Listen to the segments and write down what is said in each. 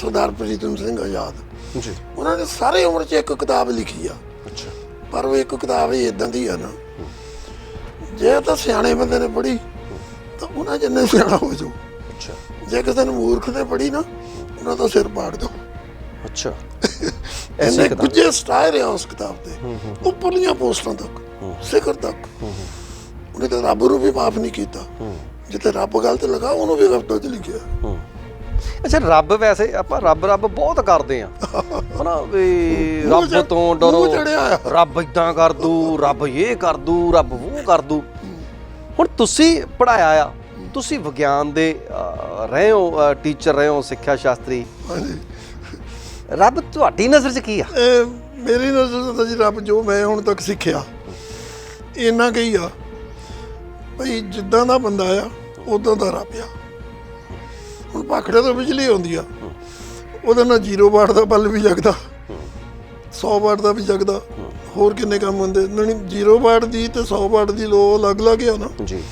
ਸਰਦਾਰ ਪ੍ਰੀਤਮ ਸਿੰਘ ਆਜ਼ਾਦ। ਜੀ। ਉਹਨਾਂ ਨੇ ਸਾਰੇ ਉਮਰ 'ਚ ਇੱਕ ਕਿਤਾਬ ਲਿਖੀ ਆ। ਅੱਛਾ। ਪਰ ਉਹ ਇੱਕ ਕਿਤਾਬ ਹੀ ਇਦਾਂ ਦੀ ਆ ਨਾ। ਜੇ ਤਾਂ ਸਿਆਣੇ ਬੰਦੇ ਨੇ ਪੜ੍ਹੀ ਤਾਂ ਉਹਨਾਂ ਜਿੰਨੇ ਸਿਆਣਾ ਹੋ ਜਾਓ ਅੱਛਾ। ਜੇ ਕਿਸੇ ਨੂੰ ਮੂਰਖ ਨੇ ਪੜ੍ਹੀ ਨਾ ਉਹਨਾਂ ਦਾ ਸਿਰ ਪਾੜ ਦੋ। ਅੱਛਾ। ਐਨੇ। ਕੁਝੇ ਸਟਾਇਰ ਆ ਉਸ ਕਿਤਾਬ ਦੇ ਉੱਪਰਲੀਆਂ ਪੋਸਟਾਂ ਤੱਕ ਸਿਖਰ ਤੱਕ। ਉਹਨੇ ਤਾਂ ਰੱਬ ਨੂੰ ਵੀ ਮਾਫ ਨਹੀਂ ਕੀਤਾ। ਜਿੱਥੇ ਰੱਬ ਗਲਤ ਲਗਾ ਉਹਨੂੰ ਵੀ ਗਲਤ ਚ ਲਿਖਿਆ। ਅੱਛਾ ਰੱਬ ਵੈਸੇ ਆਪਾਂ ਰੱਬ ਰੱਬ ਬਹੁਤ ਕਰਦੇ ਆ ਹਨਾ ਵੀ ਰੱਬ ਚ- ਤੋਂ ਡਰੋ। ਰੱਬ ਇਦਾਂ ਕਰ ਦੂ ਰੱਬ ਇਹ ਕਰ ਦੂ ਰੱਬ ਉਹ ਕਰ ਦੂ। ਹੁਣ ਤੁਸੀਂ ਪੜਾਇਆ ਆ ਤੁਸੀਂ ਵਿਗਿਆਨ ਦੇ ਰਹੇ ਹੋ ਟੀਚਰ ਰਹੇ ਹੋ ਸਿੱਖਿਆ ਸ਼ਾਸਤਰੀ। ਹਾਂਜੀ। ਰੱਬ ਤੁਹਾਡੀ ਨਜ਼ਰ 'ਚ ਕੀ ਆ? ਮੇਰੀ ਨਜ਼ਰ ਤੋਂ ਜੀ ਰੱਬ ਜੋ ਮੈਂ ਹੁਣ ਤੱਕ ਸਿੱਖਿਆ ਇੰਨਾ ਕਹੀ ਆ ਭਈ ਜਿੱਦਾਂ ਦਾ ਬੰਦਾ ਆ ਉਦਾਂ ਦਾ ਰੱਬ ਆ। ਹੁਣ ਪਾਖੜੇ ਤੋਂ ਬਿਜਲੀ ਆਉਂਦੀ ਆ। ਉਹਦੇ ਨਾਲ 0 ਵਾਟ ਦਾ ਬਲਬ ਵੀ ਜਗਦਾ 100 ਵਾਟ ਦਾ ਵੀ ਜਗਦਾ ਹੋਰ ਕਿੰਨੇ ਕੰਮ ਹੁੰਦੇ? ਨਹੀਂ 0 ਵਾਟ ਦੀ ਤੇ 100 ਵਾਟ ਦੀ ਲੋ ਅਲੱਗ-ਅਲੱਗ ਆ ਨਾ। ਜੀ।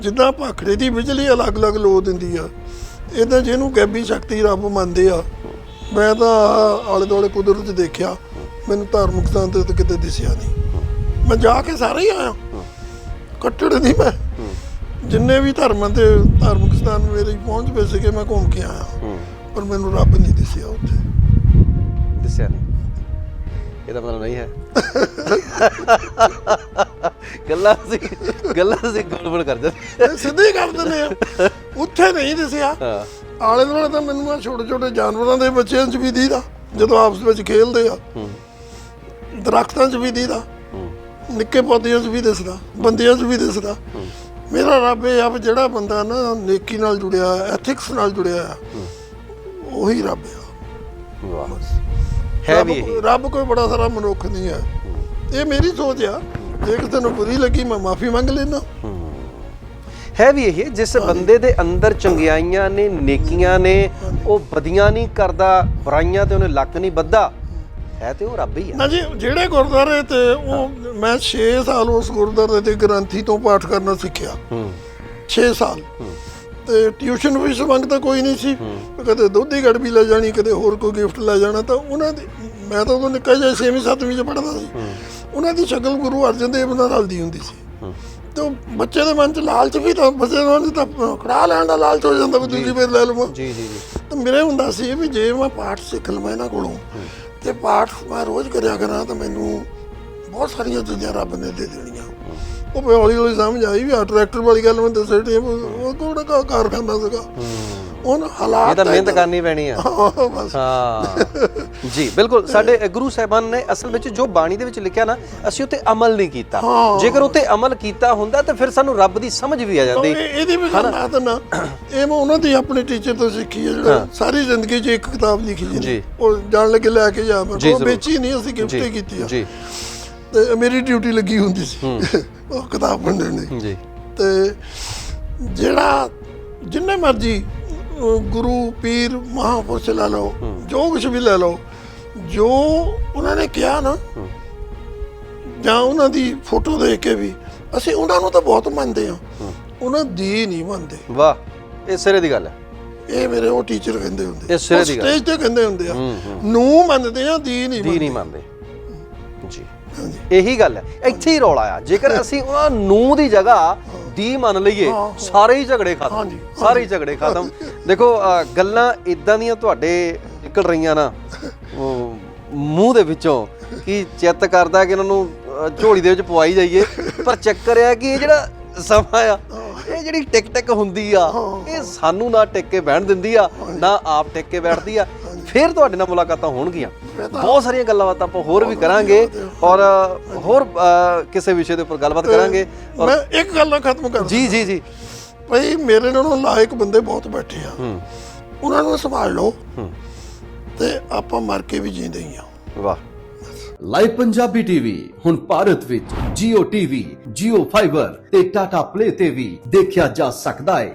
ਜਿੱਦਾਂ ਭਾਖੜੇ ਦੀ ਬਿਜਲੀ ਅਲੱਗ-ਅਲੱਗ ਲੋ ਦਿੰਦੀ ਆ ਇਦਾਂ ਜਿਹਨੂੰ ਗੈਬੀ ਸ਼ਕਤੀ ਰੱਬ ਮੰਨਦੇ ਆ। ਮੈਂ ਤਾਂ ਆਲੇ ਦੁਆਲੇ ਕੁਦਰਤ ਦੇਖਿਆ ਮੈਨੂੰ ਧਾਰਮਿਕ ਸਥਾਨ ਤੇ ਤਾਂ ਕਿਤੇ ਦਿਸਿਆ ਨਹੀਂ। ਮੈਂ ਜਾ ਕੇ ਸਾਰੇ ਹੀ ਆਇਆ। ਕੱਟੜ ਨਹੀਂ ਮੈਂ। ਜਿੰਨੇ ਵੀ ਧਰਮਾਂ ਤੇ ਧਾਰਮਿਕ ਸਥਾਨ ਮੇਰੇ ਪਹੁੰਚ ਪਏ ਸੀਗੇ ਮੈਂ ਘੁੰਮ ਕੇ ਆਇਆ। ਪਰ ਮੈਨੂੰ ਰੱਬ ਨਹੀਂ ਦਿਸਿਆ ਉੱਥੇ। ਦੱਸਿਆ ਨਹੀਂ। ਇਹਦਾ ਮਤਲਬ ਨਹੀਂ ਹੈ। ਗੱਲਾਂ ਸੀ ਗੱਲਾਂ ਸੀ ਗੜਬੜ ਕਰ ਜਾਂਦੇ ਇਹ ਸਿੱਧੇ ਕਰ ਦਿੰਦੇ ਆ। ਉੱਥੇ ਨਹੀਂ ਦਿਸਿਆ। ਹਾਂ। ਆਲੇ ਦੁਆਲੇ ਤਾਂ ਮੈਨੂੰ ਆ ਛੋਟੇ ਛੋਟੇ ਜਾਨਵਰਾਂ ਦੇ ਬੱਚਿਆਂ 'ਚ ਵੀ ਦੀਦਾ ਜਦੋਂ ਆਪਸ ਵਿੱਚ ਖੇਡਦੇ ਆ। ਦਰਖਤਾਂ 'ਚ ਵੀ ਦੀਦਾ। ਨਿੱਕੇ ਪੌਦਿਆਂ 'ਚ ਵੀ ਦਿਸਦਾ ਬੰਦਿਆਂ 'ਚ ਵੀ ਦਿਸਦਾ। ਮੇਰਾ ਰੱਬ ਇਹ ਆ ਵੀ ਜਿਹੜਾ ਬੰਦਾ ਨਾ ਨੇਕੀ ਨਾਲ ਜੁੜਿਆ ਐਥਿਕਸ ਨਾਲ ਜੁੜਿਆ ਆ ਉਹੀ ਰੱਬ ਆ। ਵਾਹ। ਹੈ ਵੀ ਇਹੀ। ਰੱਬ- ਰੱਬ ਕੋਈ ਬੜਾ ਸਾਰਾ ਮਨੁੱਖ ਨਹੀਂ ਹੈ ਇਹ ਮੇਰੀ ਸੋਚ ਆ। ਜੇ ਕਿਸੇ ਨੂੰ ਬੁਰੀ ਲੱਗੀ ਮੈਂ ਮਾਫੀ ਮੰਗ ਲੈਣਾ ਹੈ। ਵੀ ਇਹ ਜਿਸ ਬੰਦੇ ਦੇ ਅੰਦਰ ਚੰਗਿਆਈਆਂ ਨੇ ਨੇਕੀਆਂ ਨੇ ਉਹ ਬਦੀਆਂ ਨਹੀਂ ਕਰਦਾ ਬੁਰਾਈਆਂ ਤੇ ਉਹਨੇ ਲੱਕ ਨਹੀਂ ਬੱਧਾ ਹੈ ਤੇ ਉਹ ਰੱਬ ਹੀ ਆ। ਨਾ ਜੀ ਜਿਹੜੇ ਗੁਰਦੁਆਰੇ ਤੇ ਉਹ ਮੈਂ 6 ਸਾਲ ਉਸ ਗੁਰਦੁਆਰੇ ਦੇ ਗ੍ਰੰਥੀ ਤੋਂ ਪਾਠ ਕਰਨਾ ਸਿੱਖਿਆ। ਹੂੰ। 6 ਸਾਲ। ਤੇ ਟਿਊਸ਼ਨ ਫੀਸ ਮੰਗਦਾ ਕੋਈ ਨਹੀਂ ਸੀ। ਕਦੇ ਦੁੱਧ ਦੀ ਗੜਬੀ ਲੈ ਜਾਣੀ ਕਦੇ ਹੋਰ ਕੋਈ ਗਿਫਟ ਲੈ ਜਾਣਾ। ਤਾਂ ਉਹਨਾਂ ਦੀ ਮੈਂ ਤਾਂ ਉਦੋਂ ਨਿੱਕਾ ਜਿਹਾ 6ਵੀਂ 7ਵੀਂ ਚ ਪੜ੍ਹਦਾ ਸੀ। ਉਹਨਾਂ ਦੀ ਸ਼ਕਲ ਗੁਰੂ ਅਰਜਨ ਦੇਵ ਨਾਲ ਰਲਦੀ ਹੁੰਦੀ ਸੀ। ਤੇ ਬੱਚੇ ਦੇ ਮਨ ਚ ਲਾਲਚ ਵੀ ਤਾਂ ਬੱਚੇ ਦੇ ਮਨ ਚ ਤਾਂ ਕੜਾ ਲੈਣ ਦਾ ਲਾਲਚ ਹੋ ਜਾਂਦਾ ਵੀ ਦੂਜੀ ਵਾਰ ਲੈ ਲਵਾਂ। ਜੀ ਜੀ ਜੀ। ਤਾਂ ਮੇਰੇ ਹੁੰਦਾ ਸੀ ਵੀ ਜੇ ਮੈਂ ਪਾਠ ਸਿੱਖ ਲਵਾਂ ਇਹਨਾਂ ਕੋਲੋਂ ਤੇ ਪਾਠ ਮੈਂ ਰੋਜ਼ ਕਰਿਆ ਕਰਾਂ ਤਾਂ ਮੈਨੂੰ ਬਹੁਤ ਸਾਰੀਆਂ ਚੀਜ਼ਾਂ ਰੱਬ ਨੇ ਦੇ ਦੇਣੀਆਂ। ਉਹ ਫਿਰ ਹੌਲੀ ਹੌਲੀ ਸਮਝ ਆਈ ਵੀ ਆ ਟਰੈਕਟਰ ਵਾਲੀ ਗੱਲ ਮੈਂ ਦੱਸੇ ਟੀ ਉਹ ਕੋੜਾ ਕਾਰਖਾਨਾ ਸੀਗਾ। ਹੁਣ ਹਾਲਾਤ ਇਹ ਤਾਂ ਮਿਹਨਤ ਕਰਨੀ ਪੈਣੀ ਆ। ਹਾਂ, ਜੀ ਬਿਲਕੁਲ। ਸਾਡੇ ਗੁਰੂ ਸਾਹਿਬਾਨ ਨੇ ਅਸਲ ਵਿੱਚ ਜੋ ਬਾਣੀ ਦੇ ਵਿੱਚ ਲਿਖਿਆ ਨਾ ਅਸੀਂ ਉੱਤੇ ਅਮਲ ਨਹੀਂ ਕੀਤਾ। ਜੇਕਰ ਉੱਤੇ ਅਮਲ ਕੀਤਾ ਹੁੰਦਾ ਤਾਂ ਫਿਰ ਸਾਨੂੰ ਰੱਬ ਦੀ ਸਮਝ ਵੀ ਆ ਜਾਂਦੀ। ਇਹ- ਇਹਦੀ ਵੀ ਗੱਲ ਨਾ ਇਹ ਮੈਂ ਉਹਨਾਂ ਦੀ ਆਪਣੇ ਟੀਚਰ ਤੋਂ ਸਿੱਖੀ ਹੈ ਜਿਹੜਾ ਸਾਰੀ ਜ਼ਿੰਦਗੀ 'ਚ ਇੱਕ ਕਿਤਾਬ ਲਿਖੀ ਜੀ। ਉਹ ਜਾਣ ਲੱਗੇ ਲੈ ਕੇ ਜਾ ਮੈਂ ਜੀ, ਉਹ। ਵੇਚੀ ਨਹੀਂ ਅਸੀਂ ਗਿਫਟ ਕੀਤੀ ਆ। ਜੀ। ਤੇ ਮੇਰੀ ਡਿਊਟੀ ਲੱਗੀ ਹੁੰਦੀ ਸੀ। ਉਹ ਕਿਤਾਬ ਵੰਡਣ ਦੀ ਜੀ। ਤੇ ਜਿਹੜਾ ਜਿੰਨੇ ਮਰਜ਼ੀ ਗੁਰੂ ਪੀਰ ਮਹਾਪੁਰਸ਼ ਲੈ ਲਓ ਜੋ ਕੁਝ ਵੀ ਲੈ ਲਓ ਜੋ ਉਹਨਾਂ ਨੇ ਕਿਹਾ ਨਾ ਜਾਂ ਉਹਨਾਂ ਦੀ ਫੋਟੋ ਦੇਖ ਕੇ ਵੀ ਅਸੀਂ ਉਹਨਾਂ ਨੂੰ ਤਾਂ ਬਹੁਤ ਮੰਨਦੇ ਆ ਉਹਨਾਂ ਦੀ ਨਹੀਂ ਮੰਨਦੇ। ਵਾਹ ਇਹ ਸਿਰੇ ਦੀ ਗੱਲ ਹੈ। ਇਹ ਮੇਰੇ ਉਹ ਟੀਚਰ ਕਹਿੰਦੇ ਹੁੰਦੇ ਇਹ ਸਿਰੇ ਦੀ ਗੱਲ। ਸਟੇਜ ਤੇ ਕਹਿੰਦੇ ਹੁੰਦੇ ਆ। ਨੂੰ ਮੰਨਦੇ ਆ ਦੀ ਨਹੀਂ ਦੀ ਨਹੀਂ ਮੰਨਦੇ। ਜੀ। ਇਹੀ ਗੱਲ ਹੈ। ਇੱਥੇ ਹੀ ਰੌਲਾ ਆ। ਜੇਕਰ ਅਸੀਂ ਉਹਨਾਂ ਨੂੰ ਦੀ ਜਗ੍ਹਾ ਦੀ ਮੰਨ ਲਈਏ ਸਾਰੇ ਹੀ ਝਗੜੇ ਖਤਮ। ਸਾਰੇ ਹੀ ਝਗੜੇ ਖਤਮ। ਦੇਖੋ ਗੱਲਾਂ ਇਦਾਂ ਦੀਆਂ ਤੁਹਾਡੇ ਨਿਕਲ ਰਹੀਆਂ ਨਾ ਮੂੰਹ ਦੇ ਵਿੱਚੋਂ ਕਿ ਚਿੱਤ ਕਰਦਾ ਕਿ ਇਹਨਾਂ ਨੂੰ ਝੋਲੀ ਦੇ ਵਿੱਚ ਪਵਾਈ ਜਾਈਏ। ਪਰ ਚੱਕਰ ਇਹ ਆ ਕਿ ਇਹ ਜਿਹੜਾ ਸਮਾਂ ਆ ਇਹ ਜਿਹੜੀ ਟਿਕ ਟਿਕ ਹੁੰਦੀ ਆ ਇਹ ਸਾਨੂੰ ਨਾ ਟਿਕ ਕੇ ਬਹਿਣ ਦਿੰਦੀ ਆ ਨਾ ਆਪ ਟਿਕ ਕੇ ਬੈਠਦੀ ਆ। ਫਿਰ ਤੁਹਾਡੇ ਨਾਲ ਮੁਲਾਕਾਤਾਂ ਹੋਣਗੀਆਂ। ਬਹੁਤ ਸਾਰੀਆਂ ਗੱਲਾਂ ਬਾਤਾਂ ਆਪਾਂ ਹੋਰ ਵੀ ਕਰਾਂਗੇ ਔਰ ਹੋਰ ਕਿਸੇ ਵਿਸ਼ੇ ਦੇ ਉੱਪਰ ਗੱਲਬਾਤ ਕਰਾਂਗੇ ਔਰ ਮੈਂ ਇੱਕ ਗੱਲ ਨਾਲ ਖਤਮ ਕਰ ਜੀ ਜੀ ਜੀ। ਭਈ ਮੇਰੇ ਨਾਲੋਂ ਲਾਇਕ ਬੰਦੇ ਬਹੁਤ ਬੈਠੇ ਆ। ਹੂੰ। ਉਹਨਾਂ ਨੂੰ ਸੰਭਾਲ ਲਓ। ਹੂੰ। ਤੇ ਆਪਾਂ ਮਰ ਕੇ ਵੀ ਜੀਂਦੇ ਹੀ ਆ। ਵਾਹ। ਲਾਈਵ ਪੰਜਾਬੀ ਟੀਵੀ ਹੁਣ ਭਾਰਤ ਵਿੱਚ Jio TV, Jio Fiber ਤੇ Tata Play ਤੇ ਵੀ ਦੇਖਿਆ ਜਾ ਸਕਦਾ ਹੈ